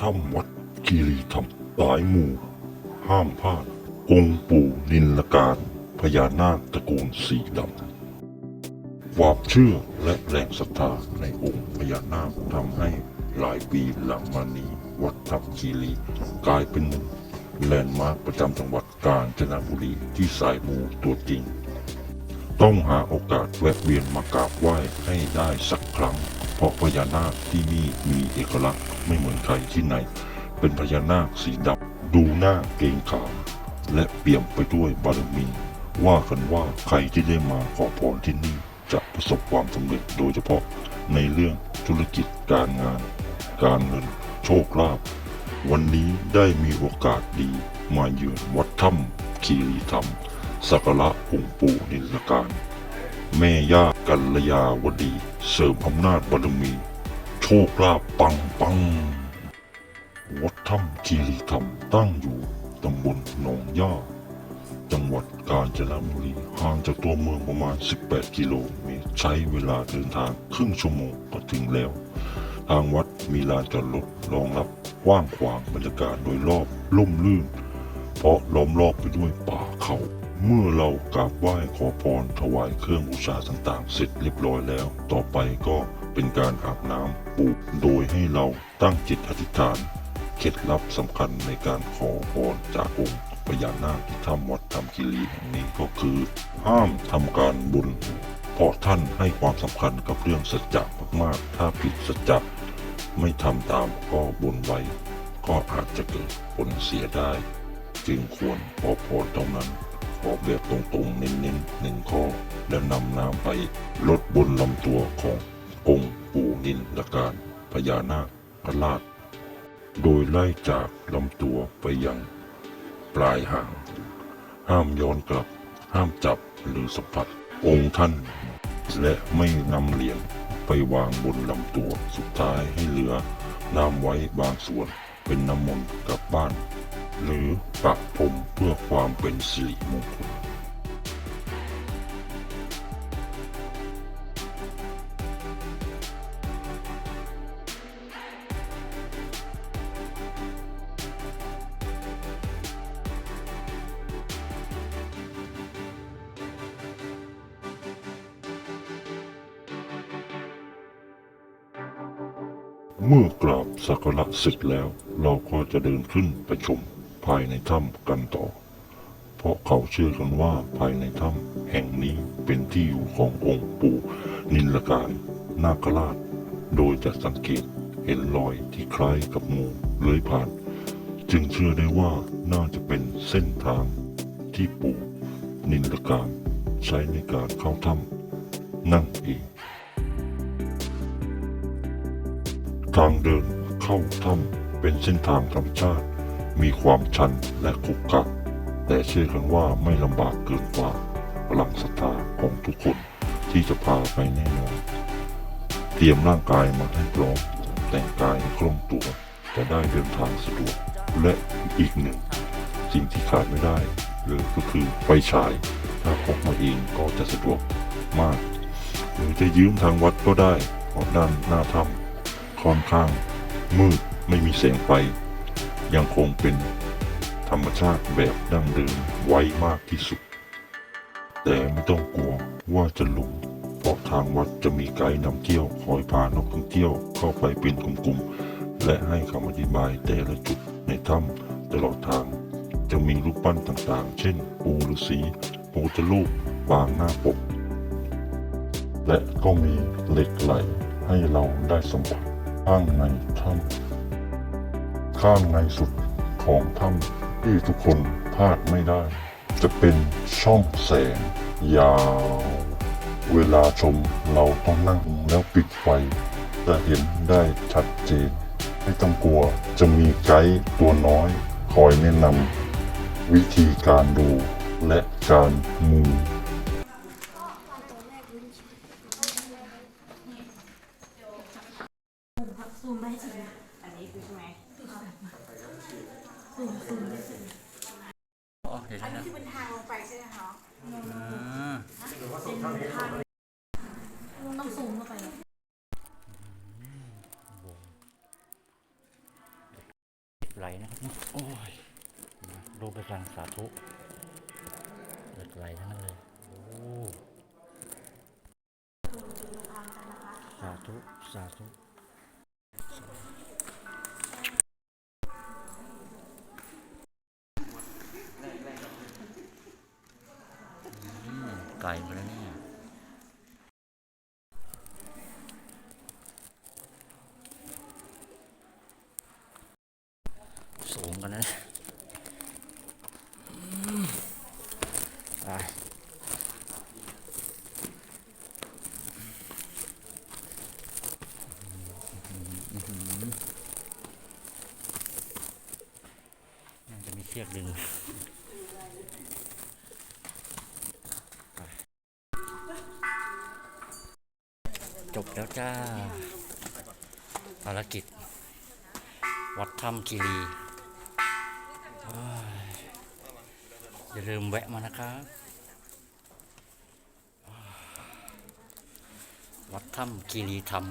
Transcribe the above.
ถ้ำวัดคีรีธรรมสายหมู่ ห้ามพลาด องค์ปู่นินลการพญานาคตระกูลสีดำความเชื่อและแรงศรัทธาในองค์พญานาคทำให้หลายปีหลังมานี้ วัดทับคีรีกลายเป็นแลนด์มาร์คประจำจังหวัดกาญจนบุรีที่สายมูตัวจริง ต้องหาโอกาสแวะเวียนมากราบไหว้ให้ได้สักครั้ง เพราะพญานาคที่นี่มีเอกลักษณ์ไม่เหมือนใครที่ไหน เป็นพญานาคสีดำดูหน้าเกรงขามและเปี่ยมไปด้วยบารมี ว่ากันว่าใครที่ได้มาขอพรที่นี่จะประสบความสำเร็จโดยเฉพาะในเรื่องธุรกิจการงาน การเงินโชคลาภวันนี้ได้มีโอกาสดีมาเยือนวัดถ้ำคีรีธรรมสักการะองค์ปู่นิลการ แม่ย่ากัลยาวดี เสริมอำนาจบารมี โชคลาภปังปังวัดถ้ำคีรีธรรมตั้งอยู่ตำบลหนองย่า จังหวัดกาญจนบุรีห่างจากตัวเมืองประมาณ 18 กิโลเมตร ใช้เวลาเดินทางครึ่งชั่วโมงก็ถึงแล้ว ทางวัดมีลานจอดรถรองรับกว้างขวางบรรยากาศโดยรอบล่มลื่น เพราะล้อมรอบไปด้วยป่าเขา เมื่อเรากราบไหว้ขอพรถวายเครื่องบูชาต่างๆ เสร็จเรียบร้อยแล้ว ต่อไปก็เป็นการอาบน้ำปูโดยให้เราตั้งจิตอธิษฐาน เคล็ดลับสำคัญในการขอพรจากองค์พญานาคที่ทำวัดทำกิรีแห่งนี้ก็คือ ห้ามทำการบุญเพราะท่านให้ความสำคัญกับเรื่องสัจจะมากๆ ถ้าผิดสัจจะไม่ทำตามก็บนไว้ ก็อาจจะเกิดผลเสียได้ จึงควรขอพรเท่านั้น ขอกแบบตรงๆ เน้นๆหนึ่งข้อ แล้วนำน้ำไปลดบนลำตัวขององค์ปู่นินละการพญานาคราช โดยไล่จากลำตัวไปยังปลายหาง ห้ามย้อนกลับ ห้ามจับหรือสัมผัสองค์ท่าน และไม่นำเหรียญไปวางบนลำตัวสุดท้ายให้เหลือน้ำไว้บางส่วนเป็นน้ำมนต์กลับบ้าน หรือประพรมเพื่อความเป็นสิริมงคลเมื่อกราบสักการะเสร็จแล้ว เราก็จะเดินขึ้นไปชม ภายในถ้ำกันต่อ เพราะเขาเชื่อกันว่าภายในถ้ำแห่งนี้เป็นที่อยู่ขององค์ปู่นินลการนาคราช โดยจะสังเกตเห็นรอยที่คล้ายกับงูเลื้อยผ่าน จึงเชื่อได้ว่าน่าจะเป็นเส้นทางที่ปู่นินลการใช้ในการเข้าถ้ำนั่งเองทางเดินเข้าถ้ำเป็นเส้นทางธรรมชาติ มีความชันและขรุขระแต่เชื่อกันว่าไม่ลำบากเกินกว่าพลังศรัทธาของทุกคนที่จะพาไปแน่นอนเตรียมร่างกายมาให้พร้อมแต่งกายให้คล่องตัวจะได้เดินทางสะดวก และอีกหนึ่ง สิ่งที่ขาดไม่ได้เลยก็คือไฟฉาย ถ้าพกมาเองก็จะสะดวกมาก หรือจะยืมทางวัดก็ได้เพราะด้านหน้าถ้ำค่อนข้างมืดไม่มีแสงไฟ ยังคงเป็นธรรมชาติแบบดั้งเดิมไว้มากที่สุด แต่ไม่ต้องกลัวว่าจะหลงเพราะทางวัดจะมีไกด์นำเที่ยวคอยพานักท่องเที่ยวเข้าไปเป็นกลุ่มๆและให้คำอธิบายแต่ละจุดในถ้ำตลอดทาง จะมีรูปปั้นต่างๆ เช่น ปูฤาษีพระพุทธรูปวางหน้าปก และก็มีเหล็กไหลให้เราได้สัมผัสข้างในถ้ำ ข้างในสุดของถ้ำที่ทุกคนพลาดไม่ได้ จะเป็นช่องแสง ยาว เวลาชมเราต้องนั่งแล้วปิดไฟจะเห็นได้ชัดเจน ไม่ต้องกลัวจะมีไกด์ตัวน้อย คอยแนะนำวิธีการดูและการมูซูมไปให้ถึง นนี้คือใช่ไหมซูมซูมไปถึงอ๋อเดี๋ยวอันใช่นี้นะคือเป็นทางลงไปใช่ไหมคะอ่าเป็นทางต้องซูมเข้าไป ไหลนะครับเนอะโอ้ยนะรูปไปกลางสาธุเหล็กไหลทั้งนั้นเลยโอ้สาธุสาธุ ไก่มาแล้วเนี่ยสูงกันนะไปน่าจะมีเชือกดึง จบแล้วจ้าภารกิจ วัดถ้ำคีรีอย่าลืมแวะมานะครับ วัดถ้ำคีรีธรรม